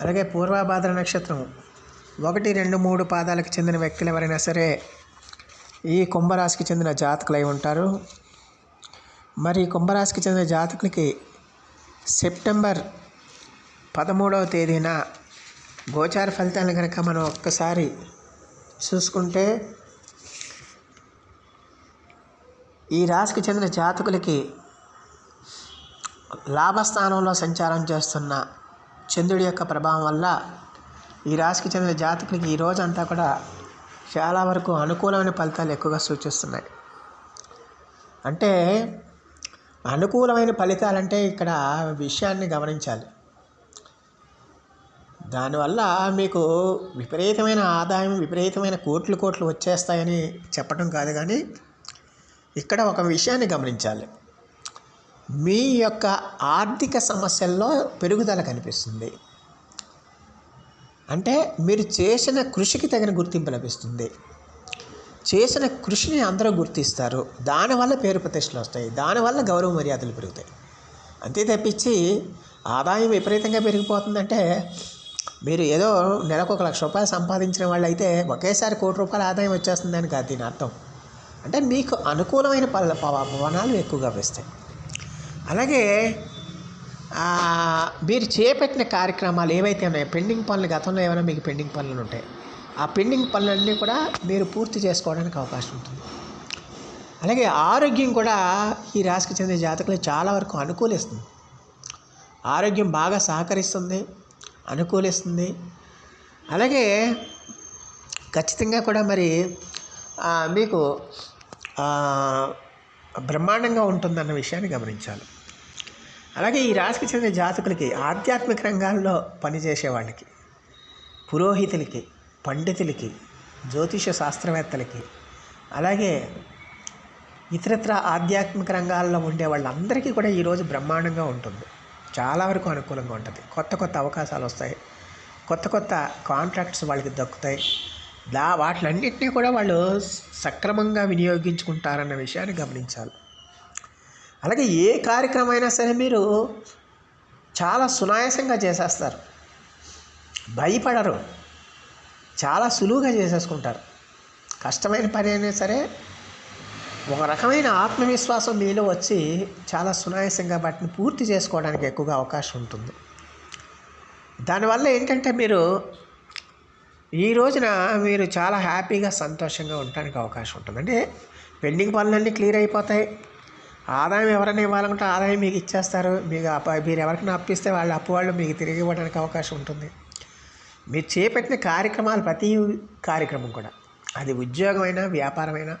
అలాగే పూర్వభాద్ర నక్షత్రం ఒకటి రెండు మూడు పాదాలకు చెందిన వ్యక్తులు ఎవరైనా సరే ఈ కుంభరాశికి చెందిన జాతకులై ఉంటారు. మరి కుంభరాశికి చెందిన జాతకులకి సెప్టెంబర్ పదమూడవ తేదీన గోచార ఫలితాలను కనుక మనం ఒక్కసారి చూసుకుంటే ఈ రాశికి చెందిన జాతకులకి లాభస్థానంలో సంచారం చేస్తున్న చంద్రుడి యొక్క ప్రభావం వల్ల ఈ రాశికి చెందిన జాతకులకి ఈ రోజంతా కూడా చాలా వరకు అనుకూలమైన ఫలితాలు ఎక్కువగా సూచిస్తున్నాయి. అంటే అనుకూలమైన ఫలితాలంటే ఇక్కడ విషయాన్ని గమనించాలి. దానివల్ల మీకు విపరీతమైన ఆదాయం విపరీతమైన కోట్లు కోట్లు వచ్చేస్తాయని చెప్పడం కాదు కానీ ఇక్కడ ఒక విషయాన్ని గమనించాలి. మీ యొక్క ఆర్థిక సమస్యల్లో పెరుగుదల కనిపిస్తుంది. అంటే మీరు చేసిన కృషికి తగిన గుర్తింపు లభిస్తుంది. చేసిన కృషిని అందరూ గుర్తిస్తారు. దానివల్ల పేరు ప్రతిష్టలు వస్తాయి. దానివల్ల గౌరవ మర్యాదలు పెరుగుతాయి. అంతే తప్పించి ఆదాయం విపరీతంగా పెరిగిపోతుందంటే మీరు ఏదో నెలకు ఒక లక్ష రూపాయలు సంపాదించిన వాళ్ళు అయితే ఒకేసారి కోటి రూపాయల ఆదాయం వచ్చేస్తుందని కాదు దీని అర్థం. అంటే మీకు అనుకూలమైన పల పవనాలు ఎక్కువగా వేస్తాయి. అలాగే మీరు చేపట్టిన కార్యక్రమాలు ఏవైతే ఉన్నాయో పెండింగ్ పనులు గతంలో ఏమైనా మీకు పెండింగ్ పనులు ఉంటాయి ఆ పెండింగ్ పనులన్నీ కూడా మీరు పూర్తి చేసుకోవడానికి అవకాశం ఉంటుంది. అలాగే ఆరోగ్యం కూడా ఈ రాశికి చెందిన జాతకులు చాలా వరకు అనుకూలిస్తుంది. ఆరోగ్యం బాగా సహకరిస్తుంది అనుకూలిస్తుంది. అలాగే ఖచ్చితంగా కూడా మరి మీకు బ్రహ్మాండంగా ఉంటుందన్న విషయాన్ని గమనించాలి. అలాగే ఈ రాశికి చెందిన జాతకులకి ఆధ్యాత్మిక రంగాల్లో పనిచేసే వాళ్ళకి పురోహితులకి పండితులకి జ్యోతిష శాస్త్రవేత్తలకి అలాగే ఇతరత్ర ఆధ్యాత్మిక రంగాల్లో ఉండే వాళ్ళందరికీ కూడా ఈరోజు బ్రహ్మాండంగా ఉంటుంది. చాలా వరకు అనుకూలంగా ఉంటుంది. కొత్త కొత్త అవకాశాలు వస్తాయి. కొత్త కొత్త కాంట్రాక్ట్స్ వాళ్ళకి దక్కుతాయి. దా వాటిలన్నింటినీ కూడా వాళ్ళు సక్రమంగా వినియోగించుకుంటారన్న విషయాన్ని గమనించాలి. అలాగే ఏ కార్యక్రమం అయినా సరే మీరు చాలా సునాయాసంగా చేసేస్తారు. భయపడరు. చాలా సులువుగా చేసేసుకుంటారు. కష్టమైన పని అయినా సరే ఒక రకమైన ఆత్మవిశ్వాసం మీలో వచ్చి చాలా సునాయాసంగా వాటిని పూర్తి చేసుకోవడానికి ఎక్కువగా అవకాశం ఉంటుంది. దానివల్ల ఏంటంటే మీరు ఈ రోజున మీరు చాలా హ్యాపీగా సంతోషంగా ఉండడానికి అవకాశం ఉంటుంది. అంటే పెండింగ్ పనులన్నీ క్లియర్ అయిపోతాయి. ఆదాయం ఎవరైనా ఇవ్వాలనుకుంటే ఆదాయం మీకు ఇచ్చేస్తారు. మీకు అప్ప మీరు ఎవరికైనా అప్పిస్తే వాళ్ళు అప్పు వాళ్ళు మీకు తిరిగి ఇవ్వడానికి అవకాశం ఉంటుంది. మీరు చేపట్టిన కార్యక్రమాలు ప్రతి కార్యక్రమం కూడా అది ఉద్యోగమైనా వ్యాపారమైనా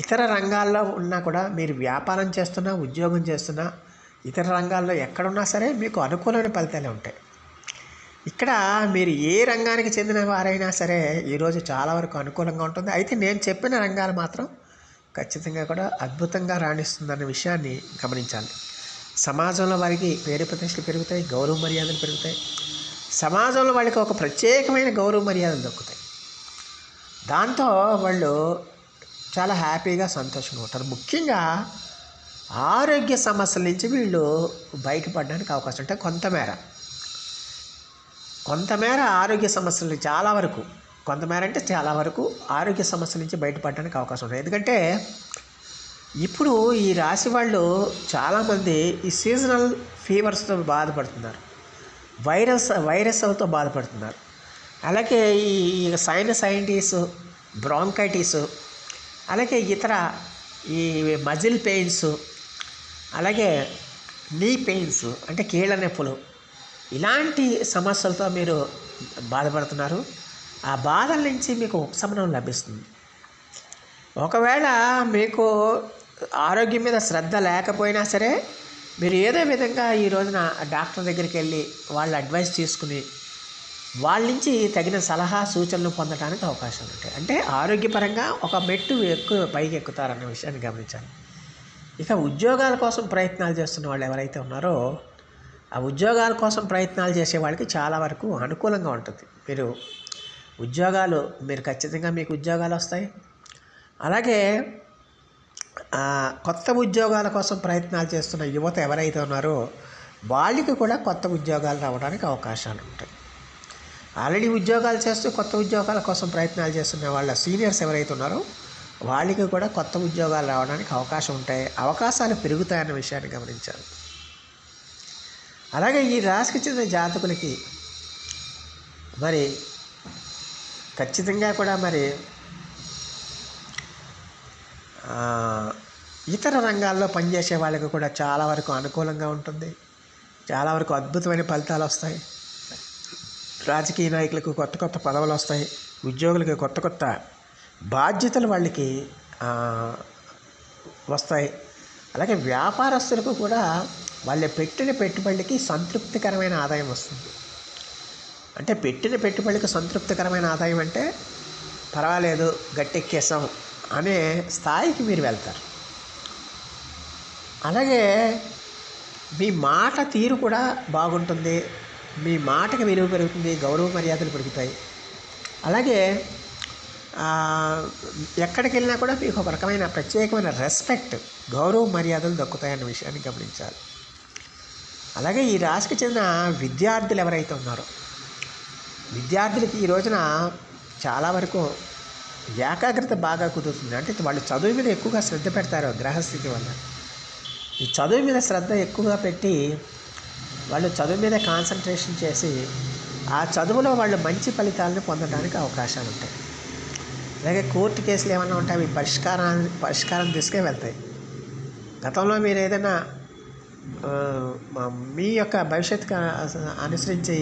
ఇతర రంగాల్లో ఉన్నా కూడా మీరు వ్యాపారం చేస్తున్నా ఉద్యోగం చేస్తున్నా ఇతర రంగాల్లో ఎక్కడున్నా సరే మీకు అనుకూలమైన ఫలితాలే ఉంటాయి. ఇక్కడ మీరు ఏ రంగానికి చెందిన వారైనా సరే ఈరోజు చాలా వరకు అనుకూలంగా ఉంటుంది. అయితే నేను చెప్పిన రంగాలు మాత్రం ఖచ్చితంగా కూడా అద్భుతంగా రాణిస్తుందన్న విషయాన్ని గమనించాలి. సమాజంలో వారికి పేరు ప్రతిష్టలు పెరుగుతాయి గౌరవ మర్యాదలు పెరుగుతాయి. సమాజంలో వాళ్ళకి ఒక ప్రత్యేకమైన గౌరవ మర్యాదలు దక్కుతాయి. దాంతో వాళ్ళు చాలా హ్యాపీగా సంతోషంగా ఉంటారు. ముఖ్యంగా ఆరోగ్య సమస్యల నుంచి వీళ్ళు బయటపడడానికి అవకాశం అంటే కొంతమేర కొంతమేర ఆరోగ్య సమస్యలు చాలా వరకు కొంతమేర అంటే చాలా వరకు ఆరోగ్య సమస్యల నుంచి బయటపడడానికి అవకాశం ఉంటుంది. ఎందుకంటే ఇప్పుడు ఈ రాశి వాళ్ళు చాలామంది ఈ సీజనల్ ఫీవర్స్తో బాధపడుతున్నారు. వైరస్ వైరస్లతో బాధపడుతున్నారు. అలాగే ఈ సైనసైటిస్ బ్రాంకైటిస్ అలాగే ఇతర ఈ మజిల్ పెయిన్స్ అలాగే నీ పెయిన్స్ అంటే కీళ్ళ నొప్పులు ఇలాంటి సమస్యలతో మీరు బాధపడుతున్నారు. ఆ బాధల నుంచి మీకు ఉపశమనం లభిస్తుంది. ఒకవేళ మీకు ఆరోగ్యం మీద శ్రద్ధ లేకపోయినా సరే మీరు ఏదో విధంగా ఈ రోజున డాక్టర్ దగ్గరికి వెళ్ళి వాళ్ళ అడ్వైస్ తీసుకుని వాళ్ళ నుంచి తగిన సలహా సూచనలు పొందడానికి అవకాశాలు ఉంటాయి. అంటే ఆరోగ్యపరంగా ఒక మెట్టు ఎక్కువ పైకి ఎక్కుతారన్న విషయాన్ని గమనించాలి. ఇక ఉద్యోగాల కోసం ప్రయత్నాలు చేస్తున్న వాళ్ళు ఎవరైతే ఉన్నారో ఆ ఉద్యోగాల కోసం ప్రయత్నాలు చేసే వాళ్ళకి చాలా వరకు అనుకూలంగా ఉంటుంది. మీరు ఉద్యోగాలు మీరు ఖచ్చితంగా మీకు ఉద్యోగాలు వస్తాయి. అలాగే కొత్త ఉద్యోగాల కోసం ప్రయత్నాలు చేస్తున్న యువత ఎవరైతే ఉన్నారో వాళ్ళకి కూడా కొత్త ఉద్యోగాలు రావడానికి అవకాశాలు ఉంటాయి. ఆల్రెడీ ఉద్యోగాలు చేస్తూ కొత్త ఉద్యోగాల కోసం ప్రయత్నాలు చేస్తున్న వాళ్ళ సీనియర్స్ ఎవరైతే ఉన్నారో వాళ్ళకి కూడా కొత్త ఉద్యోగాలు రావడానికి అవకాశం ఉంటాయి. అవకాశాలు పెరుగుతాయన్న విషయాన్ని గమనించాలి అలాగే ఈ రాశికి చెందిన జాతకులకి మరి ఖచ్చితంగా కూడా మరి ఇతర రంగాల్లో పనిచేసే వాళ్ళకి కూడా చాలా వరకు అనుకూలంగా ఉంటుంది. చాలా వరకు అద్భుతమైన ఫలితాలు వస్తాయి. రాజకీయ నాయకులకు కొత్త కొత్త పదవులు వస్తాయి. ఉద్యోగులకి కొత్త కొత్త బాధ్యతలు వాళ్ళకి వస్తాయి. అలాగే వ్యాపారస్తులకు కూడా వాళ్ళ పెట్టిన పెట్టుబడికి సంతృప్తికరమైన ఆదాయం వస్తుంది. అంటే పెట్టిన పెట్టుబడికి సంతృప్తికరమైన ఆదాయం అంటే పర్వాలేదు గట్టెక్కేసాం అనే స్థాయికి మీరు వెళ్తారు. అలాగే మీ మాట తీరు కూడా బాగుంటుంది మీ మాటకి విలువ పెరుగుతుంది గౌరవ మర్యాదలు పెరుగుతాయి. అలాగే ఎక్కడికి వెళ్ళినా కూడా మీకు ఒక రకమైన ప్రత్యేకమైన రెస్పెక్ట్ గౌరవ మర్యాదలు దక్కుతాయన్న విషయాన్ని గమనించాలి. అలాగే ఈ రాశికి చెందిన విద్యార్థులు ఎవరైతే ఉన్నారో విద్యార్థులకి ఈ రోజున చాలా వరకు ఏకాగ్రత బాగా కుదురుతుంది. అంటే వాళ్ళు చదువు మీద ఎక్కువగా శ్రద్ధ పెడతారు గ్రహస్థితి వల్ల. ఈ చదువు మీద శ్రద్ధ ఎక్కువగా పెట్టి వాళ్ళు చదువు మీద కాన్సన్ట్రేషన్ చేసి ఆ చదువులో వాళ్ళు మంచి ఫలితాలను పొందడానికి అవకాశాలు ఉంటాయి. అలాగే కోర్టు కేసులు ఏమైనా ఉంటే అవి పరిష్కారాన్ని పరిష్కారం దిశకే వెళ్తాయి. గతంలో మీరు ఏదైనా మీ యొక్క భవిష్యత్తుకు అనుసరించి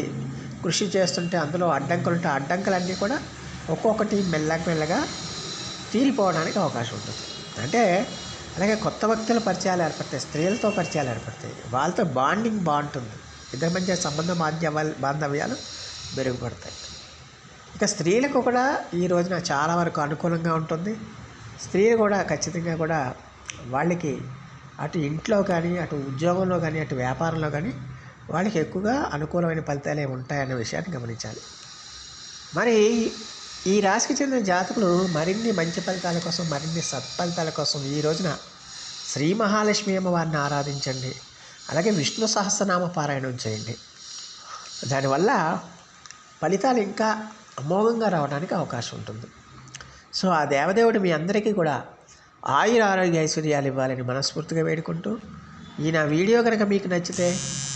కృషి చేస్తుంటే అందులో అడ్డంకులు ఉంటే అడ్డంకులన్నీ కూడా ఒక్కొక్కటి మెల్లగా మెల్లగా తీరిపోవడానికి అవకాశం ఉంటుంది. అంటే అలాగే కొత్త వ్యక్తుల పరిచయాలు ఏర్పడతాయి స్త్రీలతో పరిచయాలు ఏర్పడతాయి. వాళ్ళతో బాండింగ్ బాగుంటుంది. ఇద్దరి మధ్య సంబంధ బాంధవ్యాలు బాంధవ్యాలు మెరుగుపడతాయి. ఇక స్త్రీలకు కూడా ఈ రోజున చాలా వరకు అనుకూలంగా ఉంటుంది. స్త్రీలు కూడా ఖచ్చితంగా కూడా వాళ్ళకి అటు ఇంట్లో కానీ అటు ఉద్యోగంలో కానీ అటు వ్యాపారంలో కానీ వాళ్ళకి ఎక్కువగా అనుకూలమైన ఫలితాలే ఉంటాయనే విషయాన్ని గమనించాలి. మరి ఈ రాశికి చెందిన జాతకులు మరిన్ని మంచి ఫలితాల కోసం మరిన్ని సత్ఫలితాల కోసం ఈ రోజున శ్రీ మహాలక్ష్మి అమ్మవారిని ఆరాధించండి. అలాగే విష్ణు సహస్రనామ పారాయణం చేయండి. దానివల్ల ఫలితాలు ఇంకా అమోఘంగా రావడానికి అవకాశం ఉంటుంది. సో ఆ దేవదేవుడు మీ అందరికీ కూడా ఆయుర ఆరోగ్య ఐశ్వర్యాలు ఇవ్వాలని మనస్ఫూర్తిగా వేడుకుంటూ ఈ నా వీడియో కనుక మీకు నచ్చితే